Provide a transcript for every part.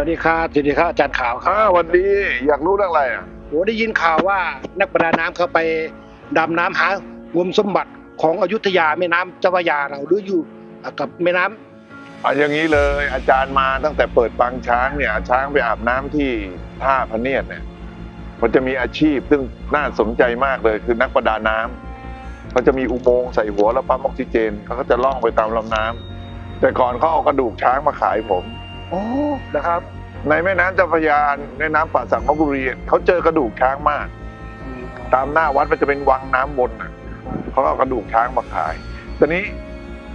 วัสดีครับสวัสดีครับอาจารย์ข่าวครับอ้าววันดีอยากรู้เรื่องอะไรอะโหได้ยินข่าวว่านักประดาน้ำเขาไปดำน้ำหางมสมบัติของอยุธยาแม่น้ำเจ้าพระยาเราหรืออยู่กับแม่น้ำเอาอย่างนี้เลยอาจารย์มาตั้งแต่เปิดปางช้างเนี่ยช้างไปอาบน้ำที่ท่าพระเนียดเนี่ยมันจะมีอาชีพซึ่งน่าสนใจมากเลยคือนักประดาน้ำเขาจะมีอุโมงค์ใส่หัวแล้วปั๊มออกซิเจนเขาก็จะล่องไปตามลำน้ำแต่ก่อนเขาเอากระดูกช้างมาขายผมโอ้ นะครับ ในแม่น้ำเจ้าพระยาในน้ำป่าสักลพบุรีเขาเจอกระดูกช้างมาก ตามหน้าวัดมันจะเป็นวังน้ำวนน่ะเขาเอากระดูกช้างมาขายตอนนี้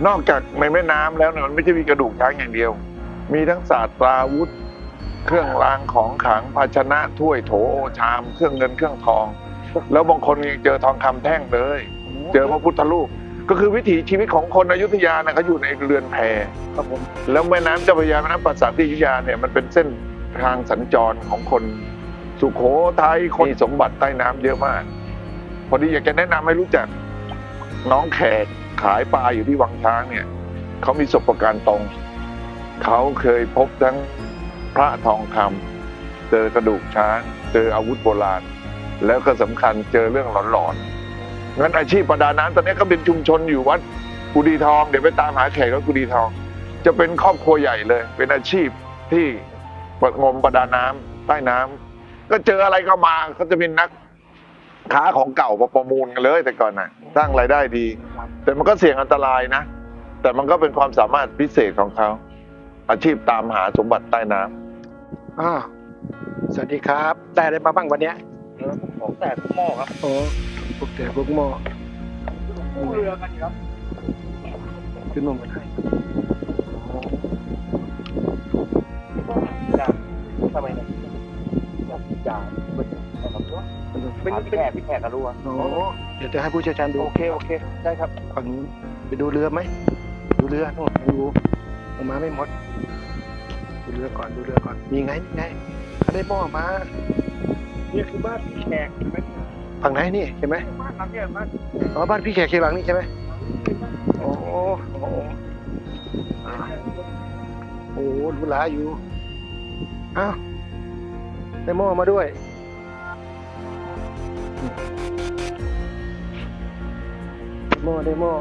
นอกจากในแม่น้ำแล้วเนี่ยมันไม่ใช่มีกระดูกช้างอย่างเดียว มีทั้งศาสตราวุธ เครื่องรางของขลังภาชนะถ้วยโถโอชาม เครื่องเงินเครื่องทอง แล้วบางคนยังเจอทองคำแท่งเลย เจอพระพุทธรูป ก็คือวิถีชีวิตของคนอยุธยานะเขาอยู่ในเรือนแพครับผมแล้วแม่น้ำเจ้าพระยาแม่น้ำป่าสักที่อยุธยาเนี่ยมันเป็นเส้นทางสัญจรของคนสุโขทัยคนมีสมบัติใต้น้ำเยอะมาก พอดีอยากจะแนะนำให้รู้จักน้องแขกขายปลาอยู่ที่วังช้างเนี่ยเขามีประสบการณ์ตรง เขาเคยพบทั้งพระทองคำเจอกระดูกช้าง เจออาวุธโบราณ แล้วก็สำคัญเจอเรื่องหลอนๆ งั้นอาชีพประดาน้ำตอนนี้ก็เป็นชุมชนอยู่วัดกุดีทอง เดี๋ยวไปตามหาแขกวัดกุดีทอง จะเป็นครอบครัวใหญ่เลย เป็นอาชีพที่ประงมประดาน้ำใต้น้ำก็เจออะไรก็มาเขาจะเป็นนักค้าของเก่ามาประมูลกันเลยแต่ก่อนน่ะสร้างรายได้ดี แต่มันก็เสี่ยงอันตรายนะ แต่มันก็เป็นความสามารถพิเศษของเขา อาชีพตามหาสมบัติใต้น้ำอ่าสวัสดีครับได้อะไรมาบ้างวันเนี้ยของแต่ทุกหม้อครับโอ้ พวกแต่พวกหม้อเรือกันครับขึ้นมาหมดเลยทำไมเนี่ยอยากจ่ายเป็นเป็นแขกพี่แขกก็รู้อะโอ้เดี๋ยวจะให้ผู้เชี่ยวชาญดูโอเคโอเคได้ครับฝั่งนู้นไปดูเรือไหมดูเรือโน่นดูออกมาไม่หมด ดูเรือก่อนดูเรือก่อนนี่ไงนี่ไงเขาได้หม้อมานี่คือบ้านพี่แขกใช่ไหม ฝั่งไหนนี่ใช่ไหมบ้านหลังเนี่ยบ้านอ๋อบ้านพี่แขกเคหลังนี่ใช่ไหมโอ้โหโอ้โหโอ้โหหรูหราอยู่อ้าวได้หม้อมาด้วยได้หม้อได้หม้อ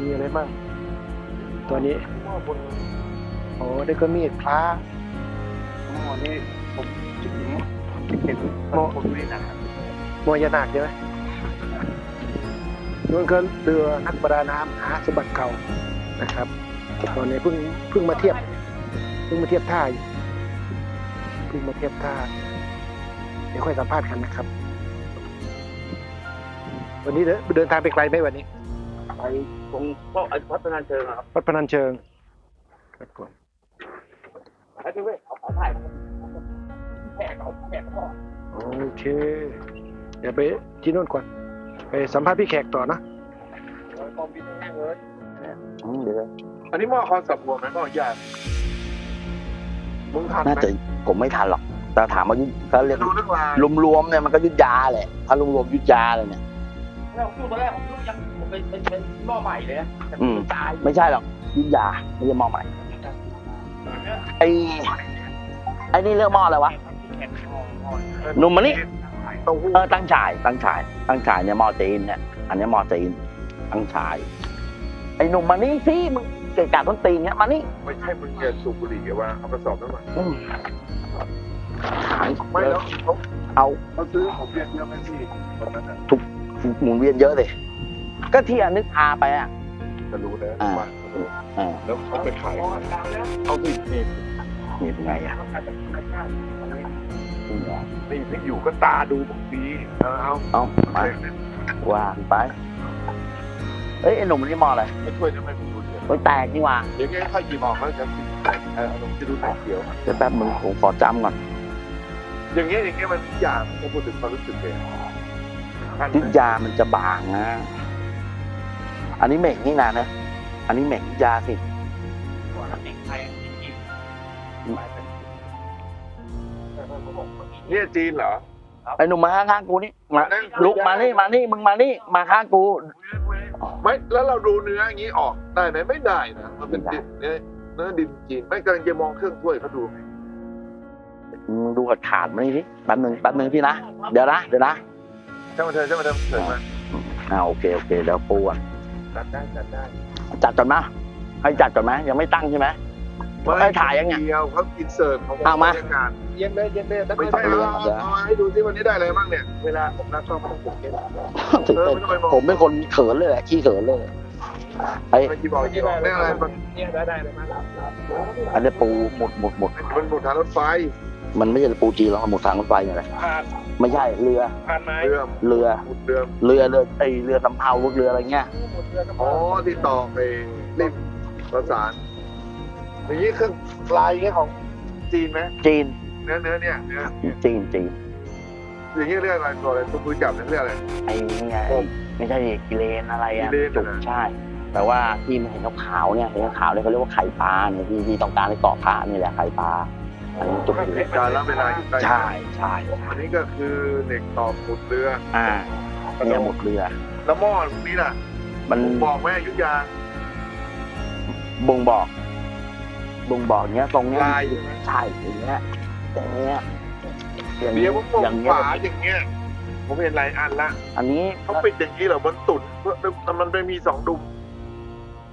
มีอะไรบ้างตัวนี้หม้อบนโอ้ได้ก็มีดพระหม้อนี่ผมคิดถึงเห็นคนเล่นะครับ มวยานาคใช่ไหมนู่นก็เรือนักประดาน้ำหาสมบัติเก่านะครับตอนนี้เพิ่งเพิ่งมาเทียบเพิ่งมาเทียบท่าอยู่เพิ่งมาเทียบท่าเดี๋ยวค่อยสัมภาษณ์กันนะครับ วันนี้เดินเดินทางไปไกลไหมวันนี้ไปตรงก็พัฒนาเชิงครับวัดพนัญเชิงครับผมไอ้ที่เว้ยเอาถ่ายแขกเอาแขกหม้อโอเค เดี๋ยวไปที่นู่นก่อน ไปสัมภาษณ์พี่แขกต่อนะกองบินแห้งเลยเดี๋ยวอันนี้หม้อคอนสับหัวไหมหม้อยากมึงทันน่าไหมจะผมไม่ทันหรอก แต่ถามว่ายุทธเขาเรียกดูเรื่องราวรวมๆเนี่ยมันก็ยุทธยาแหละถ้ารวมๆยุทธยาเลยเนี่ยแล้วพูดตอนแรกผมรู้ยังผมเป็นเป็นเป็นหม้อใหม่เลยนะแต่ผมตายไม่ใช่หรอกยุทธยาไม่ใช่หม้อใหม่ไอ้ไอ้นี่เรื่องหม้ออะไรวะหนุ่มมานี่ เต้าหู้เออตั้งฉายตั้งฉาย ตั้งฉายเนี่ยหม้อจีนเนี่ยอันเนี้ยหม้อจีนตั้งฉาย ไอ้หนุ่มมานี่สิมึงเกะกะต้นตีนเนี่ยมานี่ไม่ใช่มึงอย่าสูบบุหรี่แกว่าเอากระสอบนั้นมาอืมขายไม่แล้วเขาเอาเขาซื้อของเรียนเยอะไหมพี่ตอนนั้นน่ะหมุนเวียนเยอะเลยก็ที่อนึกพาไปอะจะรู้นะอ่าว่าอ่าแล้วเขาไปขายเอาสินี่นี่เป็นไงอะ นี่ไม่อยู่ก็ตาดูบางทีเอาเอาเอามาว่าไป เอ้ยไอ้หนุ่มนี่หม้ออะไรไม่ช่วยทำไมมึงดูเถอะโอ้ยแตกนี่หว่าเดี๋ยวแกค่อยหยิบออกแล้วจะสิเออผมจะดูแต่เขียวเดี๋ยวแป๊บมึงผมขอจำก่อน อย่างเงี้ยอย่างเงี้ยมันทุกอย่างผมพูดถึงความรู้สึกเลยท่านยุทธยามันจะบางนะ อันนี้เหม่งนี่นะนะ อันนี้เหม่งยุทธยาสิ เนี่ยจีนเหรอไอ้หนุ่มมาข้างๆกูนี่มาลุกมานี่มานี่มึงมานี่มาข้างกูไม่แล้วเราดูเนื้ออย่างนี้ออกได้ไหมไม่ได้นะมันเป็นดินเนื้อเนื้อดินจีนไม่กำลังจะมองเครื่องถ้วยเขาดูไหมมึงดูขาดขาดๆมานี่สิแป๊บหนึ่งแป๊บหนึ่งพี่นะเดี๋ยวนะเดี๋ยวนะใช่ไหมเธอใช่ไหมเธอเถิดมาอ่าโอเคโอเคเดี๋ยวปูก่อนจัดได้จัดได้จัดก่อนนะให้จัดก่อนไหมยังไม่ตั้งใช่ไหม ไม่ถ่ายยังไงเดียวเขาอินเสิร์ตของเอามา บรรยากาศเย็นเลยเย็นเลยแล้วไม่ใช่เอาเอาเอามาให้ดูซิวันนี้ได้อะไรบ้างเนี่ย เวลาผมนักกล้องไม่ต้องตื่นเต้นตื่นเออเต้นไม่ต้องไปมองผมเป็นคนเขินเลยแหละขี้เขินเลย ไอ้ไม่กี่บอกกี่บอกได้อะไรบ้างเนี่ยได้ได้เลยมาแล้วอันนี้ปูหมดหมดหมดมันหมุนทางรถไฟมันไม่ใช่ปูจีนหรอกหมดทางรถไฟนี่แหละผ่านไม่ใช่เรือ ผ่านไม้เรือเรือหมุนเรือเรือเรือไอเรือสำเภาเรืออะไรเงี้ย หมดเรือก็พอ๋ออที่ต่อไปริมประสาน อย่างนี้เครื่องลายอย่างเงี้ยของจีนไหมจีนเนื้อเนื้อเนี่ยเนื้อจีนจีนอย่างนี้เรียกอะไรตัวอะไรตัวมือจับเนี่ยเรียกอะไรไอ้นี่ไงผมไม่ใช่กิเลนอะไรอะกิเลนจุกเหรอใช่แต่ว่าที่มันเห็นขาวๆเนี่ยเห็นขาวๆเนี่ยเขาเรียกว่าไข่ปลาเนี่ยที่ที่ต้องการให้เกาะพระนี่แหละไข่ปลาอันนี้จุกอยู่การละเวลาอยู่ใกล้ใช่ใช่อันนี้ก็คือเหล็กต่อหมุนเรืออ่าเนี่ยหมดเรือ แล้วหม้อพวกนี้ล่ะมันบอกไหมอยุธยาบ่งบอก บ่งบอกเนี้ยตรงเนี้ยลายใช่ไหมใช่อย่างเงี้ยอย่างเงี้ยอย่างเดี๋เงี้ยยวผมบอกอย่างเงี้ยฝาอย่างเงี้ย ผมเห็นหลายอันละอันนี้เขาปิดอย่างนี้เหรอบนตุ่นเพื่อมันไม่มีสองดุม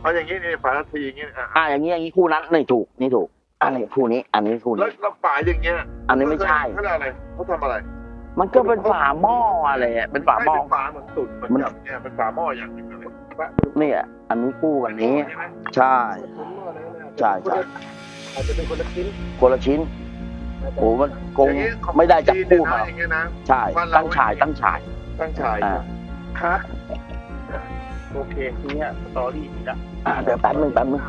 เอาอย่างนี้นี่ฝาละทีอย่างนี้อะอ่าอย่างนี้อย่างนี้คู่นั้นนี่ถูกนี่ถูกอันนี้คู่นี้ อันนี้คู่แล้วนี้แล้วฝาอย่างเงี้ยอันนี้ไม่ใช่ เขาเรียกอะไรเขาทำอะไรมันก็เป็นฝาหม้ออะไรอะเป็นฝาหม้อไม่เป็นฝาเหมือนตุ่นเหมือนมันกับเนี่ยเป็นฝาหม้ออย่างหนึงเลยเนี่ย อันนี้คู่กันนี้ ใช่ไหมใช่ ใช่ใช่อาจจะเป็นคนละชิ้นคนละชิ้นโอ้มันคงอย่างนี้ของไม่ได้จับจีนคู่เนี่ยมานะอย่างเงี้ยนะใช่บ้านเราตั้งฉายตั้งฉายตั้งฉายอ่าครับโอเคทีเนี้ยสตอรี่ดีละอ่าเดี๋ยวแป๊บนึงแป๊บนึง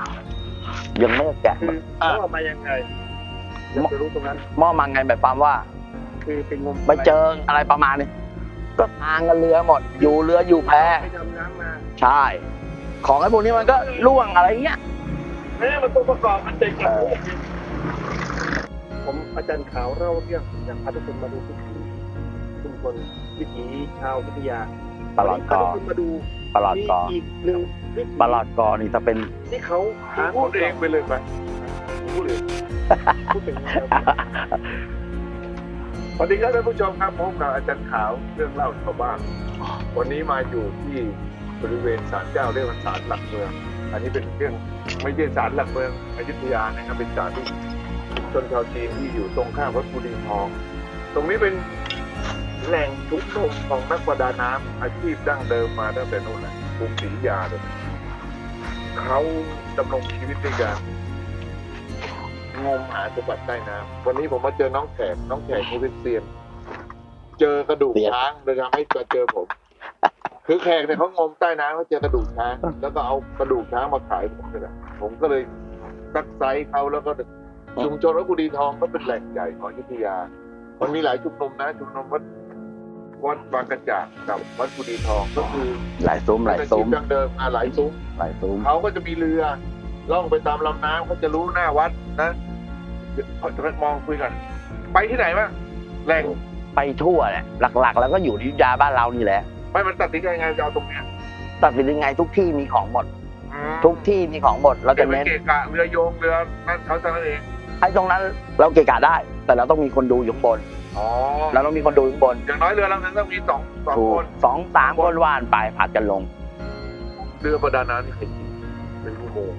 ยังไม่ได้แกะคืออะเขาเอามายังไงอยากจะรู้ตรงนั้นหม้อมาไงแบบความว่า คือเป็นงมไปเจออะไรประมาณนี้ก็ทางกันเรือหมด อยู่เรืออยู่แพไปดำน้ำมาใช่ ของไอ้พวกนี้มันก็ล่วงอะไรเงี้ย แม่มันตัวประกอบมันเจ๋งจังผมอาจารย์ขาวเล่าเรื่องอยากพาทุกคนมาดูทุกที่ชุมชนวิถีชาววิทยาปลอดกอพาทุกคนมาดูปลอดกอมีอีกหนึ่งวิถีปลอดกอนี่จะเป็นที่เขาหาพูดเองไปเลยไปพูดเองพูดเป็นสวัสดีครับท่านผู้ชมครับพบกับอาจารย์ขาวเรื่องเล่าชาวบ้านวันนี้มาอยู่ที่บริเวณศาลเจ้าเรียกว่าศาลหลักเมือง อันนี้เป็นเรื่องไม่ใช่ศาลหลักเมืองอยุธยานะครับเป็นศาลที่ชนชาวจีนที่อยู่ตรงข้ามวัดกุดีทอง ตรงนี้เป็นแหล่งชุมนุมของนักประดาน้ำอาชีพดั้งเดิมมาตั้งแต่นู่นแหละกรุงศรีอยุธยาเลยเขาดำรงชีวิตด้วยการงมหาสมบัติใต้น้ำวันนี้ผมมาเจอน้องแขกน้องแขกนี่เป็นเซียน เจอกระดูกเซียนช้างเลยทำให้มาเจอผม คือแขกเนี่ยเขางมใต้น้ำเขาเจอกระดูกช้างแล้วก็เอากระดูกช้างมาขายผมเลยนะผมก็เลยซักไซส์เขาแล้วก็ชุมชนวัดกุดีทองก็เป็นแหล่งใหญ่ของอยุธยา มันมีหลายชุมนุมนะชุมนุมวัดวัดบางกระจากกับวัดกุดีทองก็คือหลายซุ้มหลายเป็นซุ้ชีมพดังเดิมอะหลายซุ้มหลายซุ้มเขาก็จะมีเรือล่องไปตามลำน้ำเขาจะรู้หน้าวัดนะเขาจะมองคุยกัน ไปที่ไหนบ้างแหล่งไปทั่วเนี่ยหลักๆ แล้วก็อยู่ที่อยุธยาบ้านเรานี่แหละ ไม่มันตัดสินใจยังไงจะเอาตรงเนี้ยตัดสินยังไงทุกที่มีของหมด อืมทุกที่มีของหมดเราเดี๋จะยวไปเน้น เกะกะเรือโยงเรือนั่นเขาเท่านั้นเองไอ้ตรงนั้นเราเกะกะได้ แต่เราต้องมีคนดูอยู่ข้างบน อ๋อเราต้องมีคนดูอยู่ข้างบนอย่างน้อยเรือลำนั้นต้องมีสองสองถูคกนสองสามคนว่านไปผัดกันลง เรือประดาน้ำนี่ใครขี่เป็นอุโมงค์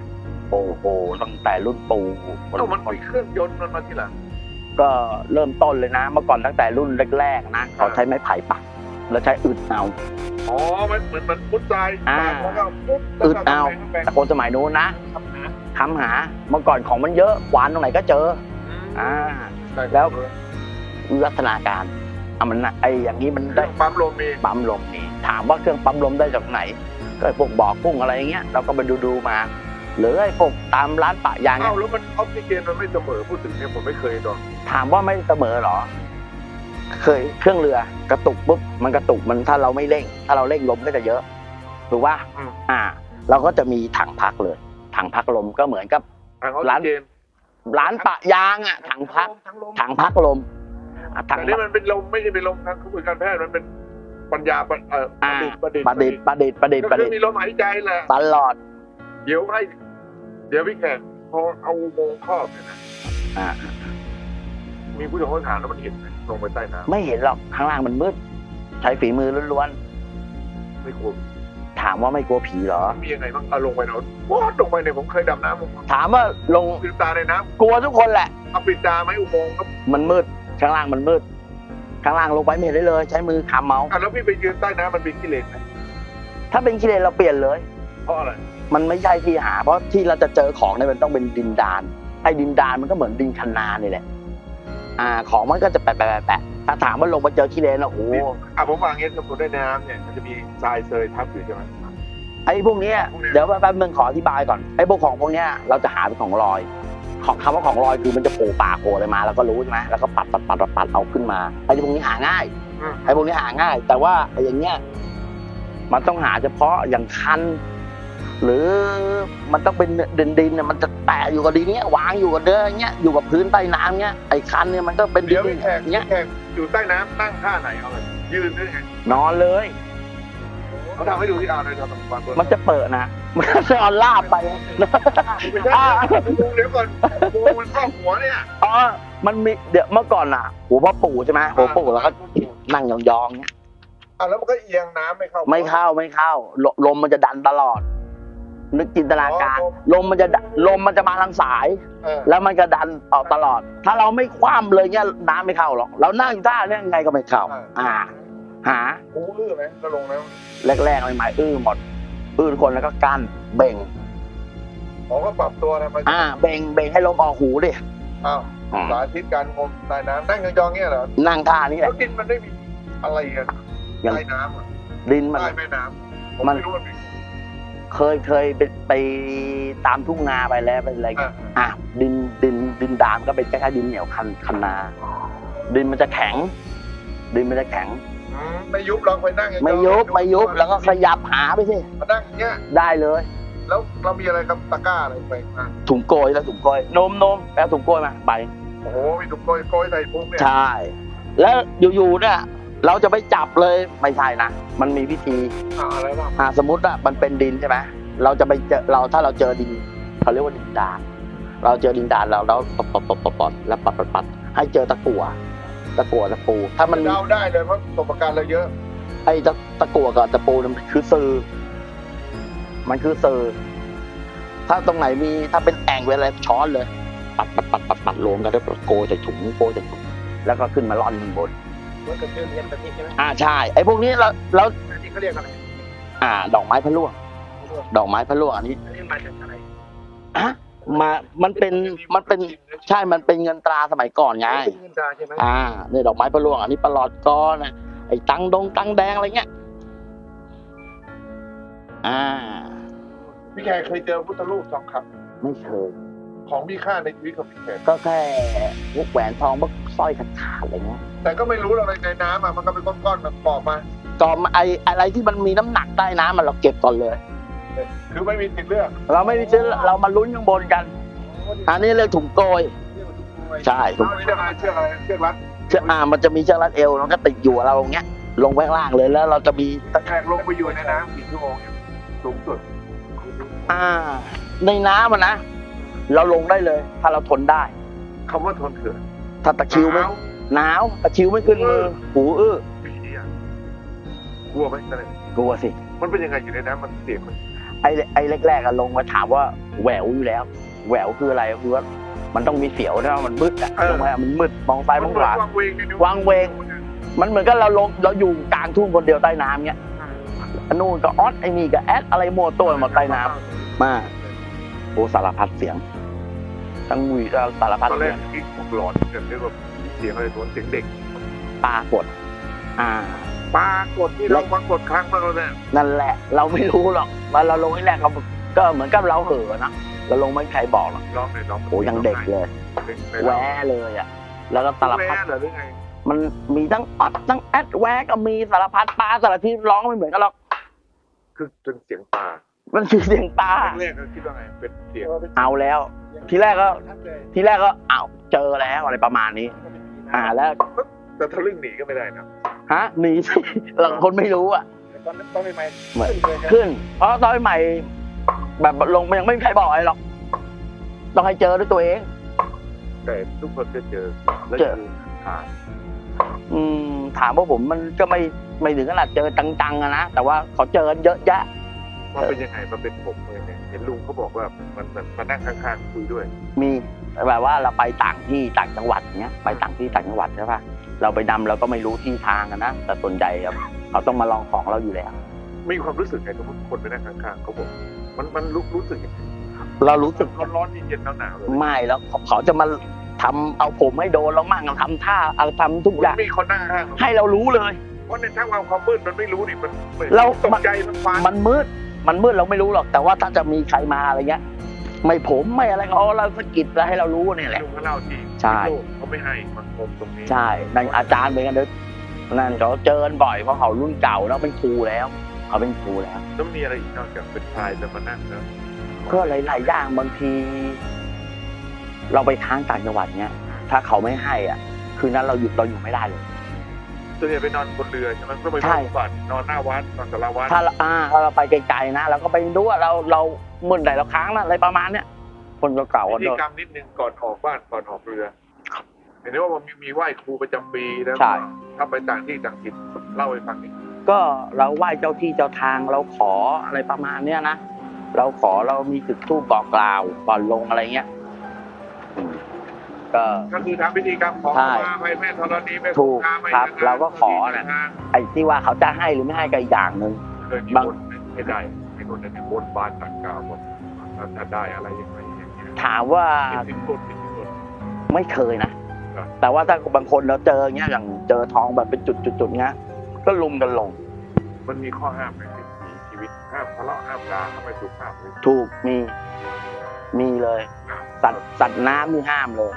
โอ้โหตั้งแต่รุ่นปู่เอ้ามันมีเครื่องยนต์มันมาทีหลัง ก็เริ่มต้นเลยนะ เมื่อก่อนตั้งแต่รุ่นแรกๆนะเขาใช้ไม้ไผ่ปัก แล้วใช้อึดเอา อ๋อ มันเหมือนมันพุททรายอ่า แล้วก็ปุ๊บอึดเอาแบ่งแต่คนสมัยนู้นนะทำหาทำหาเมื่อก่อนของมันเยอะขวานตรงไหนก็เจออ่า ได้แล้ววิวัฒนาการอะมันน่ะไอ้อย่างนี้มันได้ได้ปั๊มลมมีปั๊มลมนี่ถามว่าเครื่องปั๊มลมได้จากไหน ก็ไอ้พวกบ่อกุ้งอะไรอย่างเงี้ยเราก็ไปดูดูๆมา หรือไอ้พวกตามร้านปะยางเอ้าเนี่ยแล้วมันออกซิเจนมันไม่เสมอพูดถึงเนี่ยผมไม่เคยโดนถามว่าไม่เสมอเหรอ เคยเครื่องเรือกระตุกปุ๊บมันกระตุกมันถ้าเราไม่เร่ง ถ้าเราเร่งลมก็จะเยอะถูกป่ะอ่า เราก็จะมีถังพักเลย ถังพักลมก็เหมือนกับทางออกร้าซินเจนร้านปะยางอะถังพักทั้งลมถังพักลมอะถัแต่งนี่มันเป็นลมไม่ใช่เป็นลมทางกระบวนการแพทย์มันเป็นปัญญาประเอ่อประดิษฐ์ประดิษฐ์ประดิษฐ์ประดิษฐ์ประดิษฐ์ก็ประคืดิอษฐ์มีลมหายใจแหละตลอด เดี๋ยวให้เดี๋ยวพี่แขกพอเอาอุโมงค์ครอบเนี่ยนะอ่ามีผู้ชมเขาถามแล้วมันเห็นไหม ลงไปใต้น้ไม่เห็นหรอกข้างล่างมันมืดใช้ฝีมือล้วนำไม่กลัวๆถามว่าไม่กลัวผีเหรอ มียังไงบ้างเอาลงไปเนาะว้าลงไปเนี่ยผมเคยดำน้ำผมถามว่าลงปิดตาในน้กลัวทุกคนแหละำเอาปิดตาไหมอุโมงค์ครับมันมืดข้างล่างมันมืดข้างล่างลงไปไม่เห็นได้เลย ใช้มือคำเมาอะแล้วพี่ไปยืนใต้น้ำมันเป็นกิเลสไหมถ้าเป็นขี้เลนเราเปลี่ยนเลย เพราะอะไรมันไม่ใช่ที่หา เพราะที่เราจะเจอของเนี่ยมันต้องเป็นดินดานไอ้ดินดานมันก็เหมือนดินคันนานี่แหละ อ่าของมันก็จะแปะแปะแปะแปะถ้าถามว่าลงมาเจอขี้เลนอะโอ้โหอะผมวางเงี้ยสมมติในน้ำเนี่ยมันจะมีทรายเซยทับอยู่ใช่ไหมไอ้พวกเนี้ยพวกเนี้ยเดี๋ยวแป๊บนึงขออธิบายก่อนไอ้พวกของพวกเนี้ยเราจะหาเป็นของลอย ของคำว่าของลอยคือมันจะโผล่ป่าโผล่อะไรมาเราก็รู้ใช่ไหมแล้วก็ปัดปัดปัดปัดปัดเอาขึ้นมาไอ้พวกนี้หาง่ายอืมไอ้พวกนี้หาง่าย แต่ว่าไอ้อย่างเงี้ยมันต้องหาเฉพาะอย่างคัน หรือมันต้องเป็นดินดินๆเนี่ยมันจะแตะอยู่กับดินเนี้ยวางอยู่กับเนื้อเงี้ยอยู่กับพื้นใต้น้ำเงี้ยไอ้คันเนี่ยมันก็เป็นดิเดี๋ยนวดิพี่นแขกเงี้ยพี่แขกอยู่ใต้น้ำนั่งท่าไหนเอาเลยยืนหรือไงนอนเลย เขาทำให้ดูที่อ่าวเลยครับบางคนมันจะเปิดนะมันจะเอาลาบไปไม่ใช่เดี๋ยวก่อนโอ้มันครอบหัวเนี่ยอ๋อมันมีเดี๋ยวเมื่อก่อนอะหัวพ่อปู่ใช่ไหมหัวปู่แล้วก็นั่งยองๆเงี้ยอะแล้วมันก็เอียงน้ำไม่เข้าไม่เข้าไม่เข้าลลมมันจะดันตลอด นึกจินตนาการ ลมมันจะดันลมมันจะมาทางสายเออแล้วมันก็ดันออกตลอด ถ้าเราไม่คว่ำเลยเงี้ยน้ำไม่เข้าหรอก เรานั่งอยู่ท่าเนี่ยยังไงก็ไม่เข้า อ่า หาหูอื้อไหมก็ลงแล้วแรกๆใหม่ๆอื้อหมด อื้อทุกคนแล้วก็กั้นเบ่งผมก็ปรับตัวนะมันอ่า เบ่งเบ่งให้ลมออกหูดิอ้าวอ่าสาธิตการงมใต้น้ำนั่งยองๆเงี้ยเหรอนั่งท่านี้แหแล้ละวดินมันไม่มีอะไรกันยังใต้น้ำอะดินมันใต้แม่น้ำผมมันไม่รู้มันมี เคยเคยไปไปตามทุ่งนาไปแล้วไปอะไรอะอะดินดินดินดามก็เป็นแค่ดินเหนียวคันคันนา ดินมันจะแข็ง ดินมันจะแข็งอืมไม่ยุบลองไปนั่งยองๆไม่ยุบไม่ยุบแล้วก็ขยับหาไปสิมานั่งอย่างเงี้ยได้เลย แล้วเรามีอะไรครับตะกร้าอะไรไปอะถุงโกยแล้วถุงโกยนมนมแปลถุงโกยมาไปโอ้โหมีถุงโกยโกยใส่ปุ๊บเนี่ยใช่ แล้วอยู่ๆเนี่ย เราจะไปจับเลยไม่ใช่นะ มันมีวิธีอ่าอะไรบ้างอ่าสมมติอะมันเป็นดินใช่ไหมเราจะไปเจอเราถ้าเราเจอดินเขาเรียกว่าดินดานเราเจอดินดานเราเราปดปดปดปดแล้วปัดปัดปัดให้เจอตะกั่วตะกั่วตะปู ถ้ามันมีเดาได้เลยเพราะประสบการณ์เราเยอะ ไอ้ตะตะกั่วกับตะปูเนี่ยมันคือสื่อมันคือสื่อถ้าตรงไหนมีถ้าเป็นแอ่งเป็นอะไรช้อนเลย ปัดปัดปัดปัดปัดรวมกันแล้วโกยใส่ถุงโกยใส่ถุงแล้วก็ขึ้นมาร่อนบนบนเห มือนกับเจอเรียนแบบนี้ใช่ไหมอ่าใช่ ไอ้พวกนี้เราเราอันนี้เขาเรียกอะไรอ่า ดอกไม้พะล่วง ดอกไม้พะล่วงอันนี้อันนี้มาจากอะไรอะมา มันเป็น มันเป็น ใช่ มันเป็นเงินตราสมัยก่อนไงเป็นเงินตราใช่ไหมอ่าเนี่ยดอกไม้พะล่วง อันนี้ปลอดก้อนนะไอ้ตังดงตังแดงอะไรเงี้ย อ่า พี่แขกเคยเจอพุทธรูปทองคไม่เคยำ ของมีค่าในชีวิตของพี่แขกก็แค่พวกแหวนทองพวกสร้อยขาดขาดอะไรเงี้ยแต่ก็ไม่รู้เราเลยในน้ำอะมันก็เป็นก้อนๆมันปอกมาก็ไออะไรที่มันมีน้ำหนักใต้น้ำมันเราเก็บก่อนเลย คือไม่มีสิทธิ์เลือกเราไม่ได้ซื้อเรามาลุ้นข้างบนกัน อันนี้เรียกถุงโกย ใช่ถูกเอาเชือกอะไรเชือกอะไรเชือกรัดเชือกอ่ามันจะมีเชือกรัดเอวมันก็ติดอยู่กับเราอย่างเงี้ย ลงไปข้างล่างเลยแล้วเราจะมีตะแคงลงไปอยู่ในน้ำกี่ชั่วโมงเนี่ยสูงสุดอ่า ในน้ำมันนะ เราลงได้เลย ถ้าเราทนได้ คำว่าทนเถื่อนถ้าตะคริวไม่หนาว หนาวตะคริวไม่ขึ้นมือหูอื้อผีอะกลัวไหมอะไรกลัวสิ มันเป็นยังไงอยู่ในน้ำมันเสียงมันไอ้ไอ้แรกๆอะลงมาถามว่าแหววอยู่แล้ว แหววคืออะไรคือว่ามันต้องมีเสียวนะมันมืดอะลงมามันมืดมองซ้ายมองขวาวางเวงในนิ้วางเวง มันเหมือนกับเราลงเราอยู่กลางทุ่งคนเดียวใต้น้ำเงี้ยอันนู่นก็ออสไอ้นี่ก็แอดอะไรโมวตัวหมดใต้น้ำมาโอ้สารพัดเสียง ทั้งวีสารพัดตอนแรเสีกยงที่ผมหลอนกันเรียกว่าเสียงอะไรตัวเสียงเด็กปรากฏอ่าปลากดที่เราปรากฏครั้งมาแล้วเนี่ยนั่นแหละ เราไม่รู้หรอกว่าเราลงที่แรกเขาก็เหมือนกับเราเห่อะนะเราลงไม่มีใครบอกหรอกร้องเลยร้องโอ้ยังเด็กเลยแวะเลยอะแล้วก็สารแวพัดะเหรอหรือไงมันมีทั้งออดทั้งแอดแวกก็มีสารพัดปลาสารพิษร้องไม่เหมือนกันหรอก คือเป็นเสียงปลามันคือเสียงปลาแรกๆก็คิดว่าไงเป็นเสียงเอาแล้ว ทีแรกก็ ทีแรกก็อ้าวเจอแล้วอะไรประมาณนี้ อ่าแล้วแต่ทะลึ่งหนีก็ไม่ได้นะฮะหนีสิเราคนไม่รู้อะตอนนั้นต้องใหม่เหมือนขึ้นเลยขึ้น เพราะตอนใหม่ แบบลงมันยังไม่มีใครบอกอะไรหรอก ต้องให้เจอด้วยตัวเอง แต่ทุกคนก็เจอแล้วเจอคือผ่านอืมถามว่าผมมันก็ไม่ไม่ถึงขนาดเจอจังๆอะนะแต่ว่าเขาเจอกันเยอะแยะมันเป็นยังไงมันเป็นผมเลย เนี่ยเห็นลุงเขาบอกว่ามันมันมานั่งข้างๆคุยด้วย มีแบบว่าเราไปต่างที่ต่างจังหวัดเนี้ยไปต่างที่ต่างจังหวัดใช่ปะเราไปนำเราก็ไม่รู้ที่ทางอะนะแต่ส่วนใหญ่อะเขาต้องมาลองของเราอยู่แล้วมีความรู้สึกไงสมมติคนไปนั่งข้างๆเขาบอกมันมันรู้รู้สึกยังไงเรารู้สึกร้อนร้อนๆเย็นๆหนาวๆเลยไม่แล้วเขาเขาจะมาทำเอาผมให้โดนเรามั่งทำท่าเอาทำทุกอย่างมีคนนั่งข้างๆให้เรารู้เลยเพราะในถ้าเอาความมืดมันไม่รู้ดิมันมันเราตกใจมันฟ้ามันมืด มันมืดเราไม่รู้หรอก แต่ว่าถ้าจะมีใครมาอะไรเงี้ย ไม่ผมไม่อะไรเขาเราสะกิดแล้วให้เรารู้เนี่ยแหละลุงเขาเล่าทีใช่โลกเขาไม่ให้มันคมตรงนี้ใช่นั่นอาจารย์เหมือนกันเลยนั่นเขาเจอกันบ่อยเพราะเขารุ่นเก่าแล้วเป็นครูแล้วเขาเป็นครูแล้วแล้วมีอะไรอีกนอกจากเป็นพายจะมานั่งแล้วก็หลายๆอย่างบางที เราไปค้างต่างจังหวัดเนี้ยถ้าเขาไม่ให้อะ คืนนั้นเราหยุดเราอยู่ไม่ได้เลย ส่วนใหญ่ไปนอนบนเรือใช่ไหมก็ไปนใช่อนบ้านนอนหน้าวัดนอนสาราวัดถ้าเราอ่าถ้าเราไปไกลๆนะเราก็ไปดูว่าเราเราเมื่อไหร่เราค้างนะอะไรประมาณเนี้ยคนเก่าๆพิก็ธีโดนกรรมนิดนึงก่อนออกบ้านก่อนออกเรือ เห็นได้ว่ามันมีมีไหว้ครูประจำปีแล้วใช่ถ้าไปต่างที่ต่างถิ่นเล่าให้ฟังนิดก็เราไหว้เจ้าที่เจ้าทางเราขออะไรประมาณเนี้ยนะเราขอเรามีจุดธูปบอกกล่าวก่อนลงอะไรเงี้ยอืม ก็ ก็คือทำพิธีกรรมขอใช่มาไปแม่ธรณีแม่ถูกคงคาไม่ครับนนเราก็ขอน่ะทางไอ้ที่ว่าเขาจะให้หรือไม่ให้ก็อีกอย่างหนึ่ง เคยมีบางบนให้ได้มีคนเนี่ยบนบานต่างกล่าวว่าถ้าได้อะไรยังไงอย่างเงี้ยถามว่าติดสินบนติดสินบนไม่เคยนะแต่ว่าถ้าบางคนเราเจอเงี้ยอย่างเจอทองแบบเป็นจุดๆๆเงี้ยก็ลุมกันลง มันมีข้อห้ามไหมที่มีชีวิตห้ามทะเลาะห้ามด่าห้ามไปถูกห้ามเลยถูกมี มีเลย สัตว์สัตว์น้ำนี่ห้ามเลย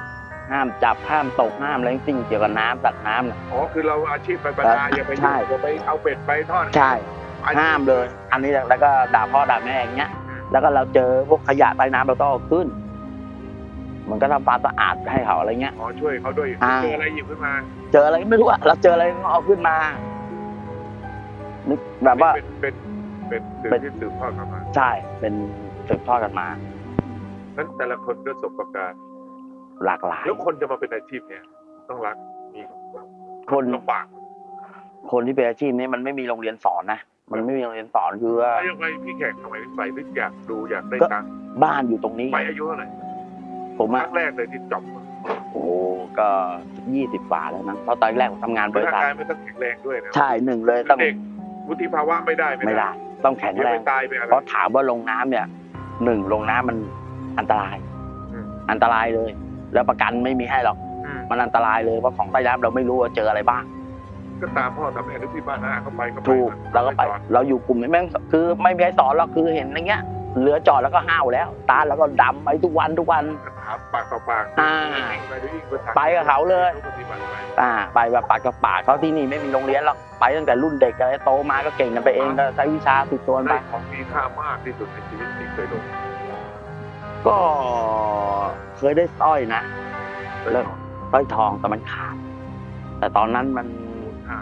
ห้ามจับห้ามตกห้ามอะไรสิ่งเกี่ยวกับน้ำสัตว์น้ำน่ะอ๋อคือเราอาชีพไปประดาอย่าไปใช่อย่าไปเอาเป็ดไปทอดใช่ อาชีพห้ามเลย อันนี้แล้วก็ด่าพ่อด่าแม่อย่างเงี้ย แล้วก็เราเจอพวกขยะใต้น้ำเราต้องเอาขึ้น มันก็ทำความสะอาดให้เขาอะไรเงี้ย อ๋อช่วยเขาด้วยอ่า เจออะไรหยิบขึ้นมาเจออะไรก็ไม่รู้อะเราเจออะไรก็เอาขึ้นมานึกแบบว่า เป็นเป็นเป็นสื่อเป็นที่สืบทอดกันมาใช่เป็นสืบทอดกันมา นั้นแต่ละคนด้วยประสบการณ์ หลากหลาย แล้วคนจะมาเป็นอาชีพเนี่ยต้องรักมีคนลำบากคนที่เป็นอาชีพนี้มันไม่มีโรงเรียนสอนนะมันไม่มีโรงเรียนสอนคือว่าแล้วยังไงพี่แขกทำไมถึงไปนึกอยากดูอยากได้ก็ตังค์บ้านอยู่ตรงนี้ไปอายุเท่าไหร่ผมคอะรั้งแรกเลยที่จบโอ้โหก็ยี่สิบกว่าแล้วนะเพราะตอนแรกผมทำงานบริร่างษัทกายไม่ต้องแข็งแรงด้วยนะใช่หนึ่งเลยต้องเด็กวุฒิภาวะไม่ได้ไม่ได้ ต้องแข็งเดี๋ยวแรไปงตายไปอะไรเพราะถามว่าลงน้ำเนี่ยหนึ่งลงน้ำมันอันตรายอืมอันตรายเลย แล้วประกันไม่มีให้หรอก อืมมันอันตรายเลยเพราะของใต้น้ำเราไม่รู้ว่าเจออะไรบ้าง ก็ตามพ่อตามแม่หรือที่บ้านน้าเขาไปก็ไปถูกเราก็ไปจอดเราอยู่กลุ่มนี้แม่งคือไม่มีใครสอนเราคือเห็นอย่างเงี้ยเรือจอดแล้วก็ห้าวแล้ว ตาแล้วก็ดำไปทุกวันทุกวันถามปากต่อปากอ่าไปด้วยยิ่งถมไปกับเขาเลย ปฏิบัติไปอ่าไปแบบปากกับปากเขาที่นี่ไม่มีโรงเรียนหรอกไปตั้งแต่รุ่นเด็กอะไรโตมาก็เก่งกันไปเองก็ใช้วิชาติดตัวไป ได้ของมีค่ามากที่สุดในชีวิตที่เคยลงก็ เคยได้สร้อยนะไปเลิกสร้อยทองแต่มันขาด แต่ตอนนั้นมันห้า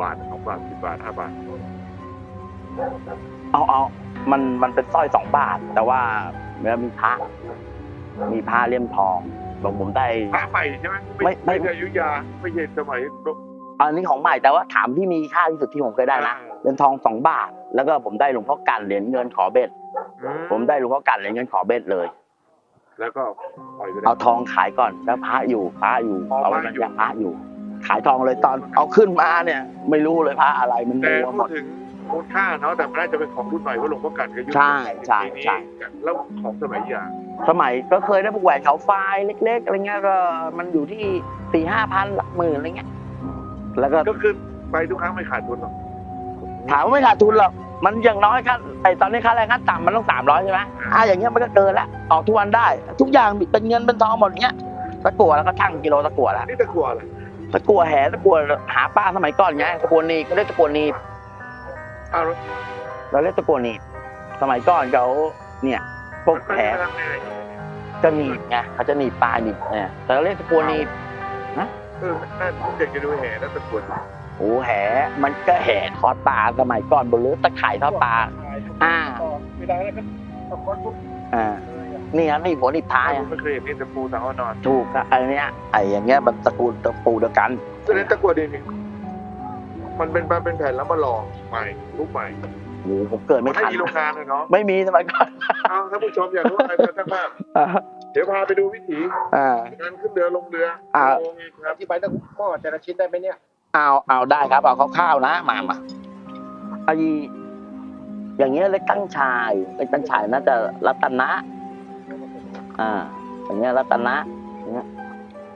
บาทสองบาทสิบบาทห้าบาท เอาเอามันมันเป็นสร้อยสองบาท แต่ว่าเมื่อมีพระมีผ้าเลี่ยมทองบอกผมได้พระใหม่ใช่ไหมไม่ไม่ไม่ใช่อยุธยาไม่ใช่สมัยอันนี้ของใหม่แต่ว่าถามที่มีค่าที่สุดที่ผมเคยได้นะอ่าเป็นทองสองบาท แล้วก็ผมได้หลวงพ่อกันเหรียญเงินขอเบ็ด ผมได้หลวงพ่อกันเหรียญเงินขอเบ็ดเลย แล้วก็ปล่อยไปได้เอาทองขายก่อนแล้วพระอยู่พระอยู่อ๋อเอาพระมันอยู่ยังพระอยู่ ขายทองเลยตอนเอาขึ้นมาเนี่ย ไม่รู้เลยพระอะไรมันแต่มัวหมพูดดถึงมูลค่าเนาะแต่มันน่าจะเป็นของรุ่นใหม่เพราะหลวงพ่อกันก็ยุคใช่ใช่ปีนี้ใช่แล้วของสมัยยาสมัยก็เคยได้พวกแหวนเขาไฟล์เล็ก ๆ อะไรเงี้ยก็มันอยู่ที่สี่ห้าพันหลักหมื่นอะไรเงี้ยแล้วก็ก็คือไปทุกครั้งไม่ขาดทุนหรอกถามว่าไม่ขาดทุนหรอก มันอย่างน้อยค่าไอตอนนี้ค่าแรงขั้นต่ำมันต้องสามร้อยใช่ไหมอ่าอย่างเงี้ยมันก็เกินละออกทุกวันได้ ทุกอย่างเป็นเงินเป็นทองหมดเงี้ยตะกั่วแล้วก็ช่างกิโลตะกั่วแล้วนี่ตะกัวอะไรตะกั่วแหตะกั่วหาปลาสมัยก่อนไงตะกั่วหนีบก็เรียกตะกั่วหนีบอ้าวแล้วเราเรียกตะกั่วหนีบสมัยก่อนเขาเนี่ยพวกมันแหไม่ได้ทำยังไงจะหนีบไงเขาจะหนีบปลาหนีบเนี่ยแต่เราเรียกตะกั่วหนีบเออน่าเด็กจะดูแห่แล้วตะกัว โอ้แหมันก็แหทอดปลาสมัยก่อนบนเรือตะข่ายทอดปลาอ่าเวลาแล้วก็ตะคอนพวกอ่าเลยอะนี่ครับนี่หัวนี่ท้ายผอะมไม่เคยเห็นนี่ตะปูสังวานอนถูกครับไอ้เนี้ยไอ้อย่างเงี้ยมันตระกูลตะปูเดียวกันแสดงตะกั่วดินนี่มันเป็นมาเป็นแผ่นแล้วมาหล่อใหม่รูปใหม่โอ้โหผมเกิดมัไม่นไม่ทันมีโรงงานเลยเนาะไม่มีสมัยก่อนเอาท่านผู้ชมอยากรู้อะไรทั้งมากเดี๋ยวพาไปดูวิถีอ่าการขึ้นเรือลงเรืออ่าโอ้ยครับอธิบายตั้งข้อแต่ละชิ้นได้ไหมเนี่ย เอาเอาได้ครับ เอาคร่าวๆนะ มามาไอ้อย่างเงี้ยเล็กตั้งชายเล็กตั้งชายน่าจะรัตนะ อ่า อย่างเงี้ยรัตนะอย่างเงี้ย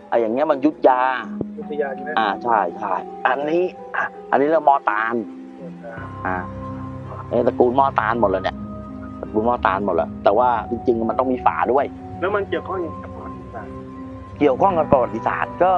ไอ้อย่างเงี้ยมันยุทธยาวิทยาใช่ไหมอ่าใช่ใช่อันนี้อะอันนี้เรื่องมอตาลอ่าเนี่ยตระกูลมอตาลหมดเลยเนี่ยตระกูลมอตาลหมดเลยแต่ว่าจริงๆมันต้องมีฝาด้วย แล้วมันเกี่ยวข้องยังไงกับประวัติศาสตร์เกี่ยวข้องกับประวัติศาสตร์ก็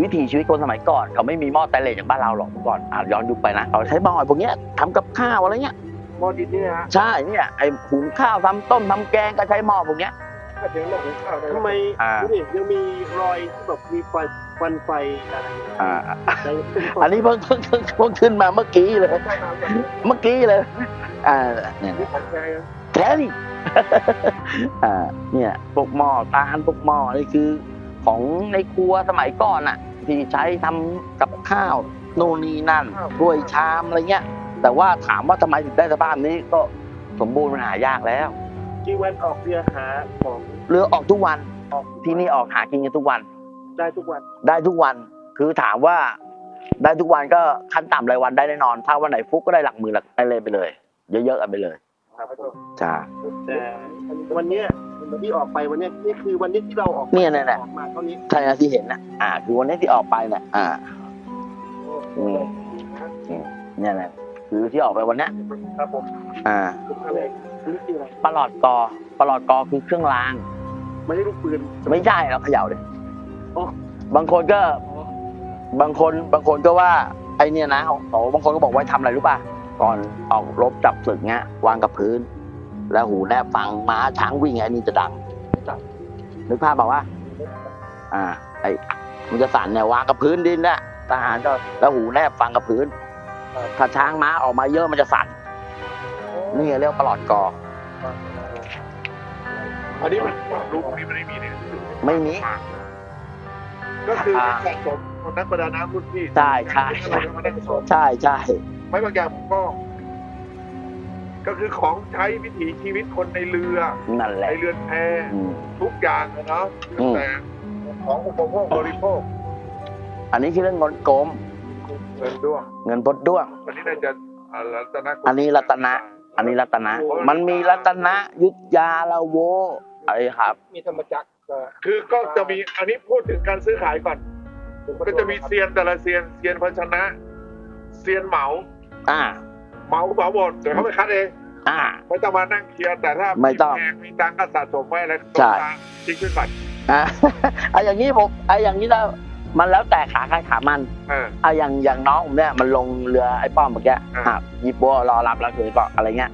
วิถีชีวิตคนสมัยก่อนเขาไม่มีหม้อไตรเลสอย่างบ้านเราหรอกเมื่อก่อนอะย้อนยุคไปนะเขาใช้หม้อพวกเนี้ยทำกับข้าวอะไรเงี้ยหมอดินนี่นะฮะใช่เนี่ยไอหุงข้าวทำต้มทำแกงก็ใช้หม้อพวกเนี้ยถ้าถึงเรื่องหุงข้าวได้ทำไมอ่าดูดิยังมีรอยที่แบบมีไฟควันไฟอะไรอ่าในอันนี้เพิ่งเพิ่งเพิ่งเพิ่งขึ้นมาเมื่อกี้เลยใช่ครับเมื่อกี้เลยอ่าเนี่ยนี่ของแท้นะแท้ดิอ่าเนี่ยพวกหม้อตาลพวกหม้อนี่คือ ของในครัวสมัยก่อนน่ะ ที่ใช้ทำกับข้าวโน่นนี่นั่นถ้วยชามอะไรเงี้ย แต่ว่าถามว่าทำไมถึงได้สภาพนี้ก็สมบูรณ์มันหายากแล้วจีวันออกเรือหาของเรือออกทุกวันออกที่นี่ออกหากินกันทุกวัน ได้ทุกวัน ได้ทุกวัน คือถามว่าได้ทุกวันก็ขั้นต่ำรายวันได้แน่นอน ถ้าวันไหนฟุกก็ได้หลักหมื่นหลักได้เลยไปเลย เยอะๆกันไปเลย ครับผมจ้าแต่วัน เนี้ยที่ออกไปวันเนี้ยนี่คือวันนี้ที่เราออกเนี่ยเนี่ยเนี่ยออกมาเท่านี้ใช่นะที่เห็นนะอ่า คือวันนี้ที่ออกไปเนี่ยอ่าอืมอืมเนี่ยนะคือที่ออกไปวันเนี้ยครับผมอ่าอะไรนี่คืออะไรปลอดกอปลอดกอคือเครื่องราง ไม่ใช่ลูกปืนไม่ใช่เราเขย่าเลยอ๋อบางคนก็ บางคนบางคนก็ว่า ไอเนี่ยนะโอ้บางคนก็บอกว่าทำอะไรรู้ป่ะก่อนออกรบจับศึกเงี้ยวางกับพื้น แล้วหูแนบฟังม้าช้างวิ่งไงนี่จะดังนึกภาพบอกว่า อ่า ไอมันจะสั่นเนี่ยวางกับพื้นดินนะทหารก็แล้วหูแนบฟังกับพื้น ถ้าช้างม้าออกมาเยอะมันจะสั่นนี่เรียกว่าปลอดกออันนี้มันความรู้พวกนี้มันไม่มีในหนังสือไม่มีก็คืออ่าสะสมของนักประดาน้ำรุ่นพี่ใช่ใช่อะไรก็ไม่ได้สมใช่ใช่ไม่บางอย่างผมก็ ก็คือของใช้วิถีชีวิตคนในเรือนั่นแหในละเรือนแพอืมทุกอย่างนะเนาะอืมแต่ของอุปโภคบริโภค อันนี้คือเรื่องเงินกลมเงินด้วงเงินพดด้วงอันนี้น่าจะอ่ารัตนอันนี้รัตนะอันนี้รัตนะ มันมีรัตนะยุทธยาละโวอะไรครับ มีธรรมจักรก็คือก็จะมีอันนี้พูดถึงการซื้อขายก่อน ก็จะมีเซียนแต่ละเซียนเซียนภาชนะ เซียนเหมา อ่า เหมาเหมาหมดเดี๋ยวเขาไปคัดเองอ่า ไม่ต้องมานั่งเคลียร์แต่ถ้าไม่ต้อง แพงมีตังค์ก็สะสมไว้อะไรใช่ทิ้งขึ้นบัตรอ่าไอ้อย่างนี้ผมไอ้อย่างนี้แล้วมันแล้วแต่ขาใครขามันเออไอ้อย่างอย่างน้องผมเนี่ยมันลงเรือไอ้ป้อมเมื่อกี้อ่า อะหยิบบัวรอรับแล้วคือป้อมอะไรเงี้ย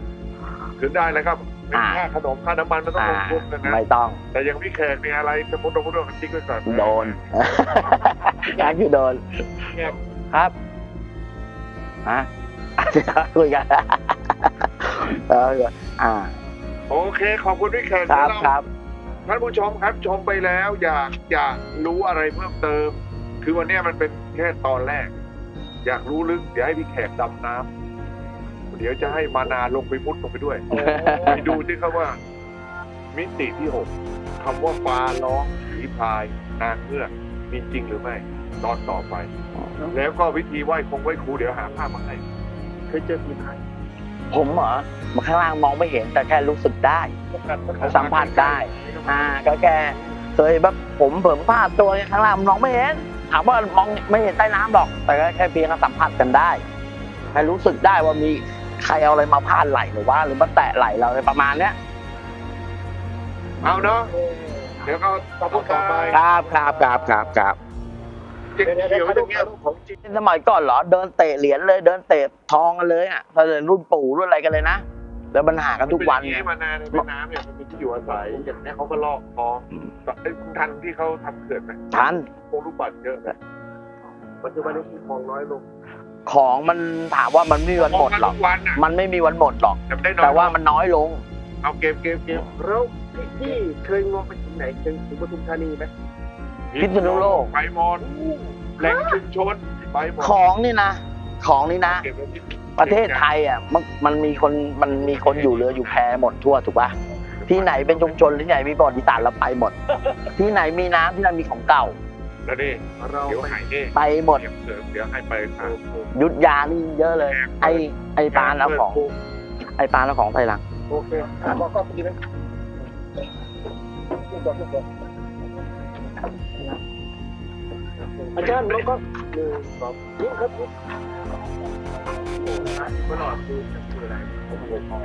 ถึงได้แล้วครับอ่า ค่าขนมค่าน้ำมันมันต้องอ่าลงทุนนะนะไม่ต้องแต่ยังมีแขกมีอะไรสมมติเราพูดเรื่องทิ้งไว้ก่อนโดนนั่นคือโดนครับฮะ คุยกันเอออ่าโอเค ขอบคุณพี่แขกครับเดี๋ยวคเรารับท่านผู้ชมครับชมไปแล้วอยากอยากรู้อะไรเพิ่มเติม คือวันเนี้ยมันเป็นแค่ตอนแรก อยากรู้ลึกเดี๋ยวให้พี่แขกดำน้ำเดี๋ยวจะให้มานาลงไปมุดลงไปด้วยไปดูที่เขาว่า มิติที่หกคำว่าฟ้าร้องผีพายนางเงือกมีจริงหรือไม่ ตอนต่อไป แล้วก็วิธีไหว้คงไหว้ครูเดี๋ยวหาภาพมาให้ เคยเจอผีพายผมเหรอมาข้างล่างมองไม่เห็นแต่แค่รู้สึกได้สัมผัสได้ อ่า ก็แค่เคยแบบผมเผิมพลาดตัวเนี่ยข้างล่างมันมองไม่เห็นถามว่ามองไม่เห็นใต้น้ำหรอก แต่ก็แค่เพียงแค่สัมผัสกันได้ให้รู้สึกได้ว่ามีใครเอาอะไรมาพาดไหลหรือว่า หรือมาแตะไหลเราอะไรประมาณเนี้ยเอาเนาะเดี๋ยวก็ต่อต่อไป ครับครับครับครับครับ เจ๊เขียวอย่างเงี้ยของจริงสมัยก่อนเหรอเดินเตะเหรียญเลยเดินเตะทองกันเลยอะถ้าเดินรุ่นปู่รุ่นอะไรกันเลยนะแล้วมันหากันทุกวันเนี่ยมานานในแม่น้ำเนี่ยมันมีที่อยู่อาศัยอย่างนี้เขาก็ลอกคลองไอ้คุณทันที่เขาทำเขื่อนไหมทันพวกลูกบัตรเยอะเลยปัจจุบันนี้คือของน้อยลงของมันถามว่ามันไม่มีวันหมดหรอก มันไม่มีวันหมดหรอก แต่ได้น้อยแต่ว่ามันน้อยลง เอาเกมเกมเกมแล้วพี่เคยงมไปถึงไหนถึงถึงปทุมธานีไหม พิษณุโลกไปหมดแหล่งชุมชนไปหมดของนี่นะ ของนี่นะเก็บไว้ที่ประเทศไทยอะมันมันมีคนมันมีคนอยู่เรืออยู่แพหมดทั่วถูกป่ะที่ไหนเป็นชุมชนที่ไหนมีประวัติศาสตร์เราไปหมด ที่ไหนมีน้ำที่ไหนมีของเก่าแล้วนี่เราเดี๋ยวไปหายนี่ไปหมดเดี๋ยวเสริมเดี๋ยวให้ไปค่ะยุทธยานี่เยอะเลย ไอไอปานเอาของ ไอปานเอาของไทยหลังโอเคอะบอกก็ดีไหม อาจารย์เราก็หนึ่งสองยิ้มครับยิ้มโอ้โหตลอดคืออะไรผมไม่พอ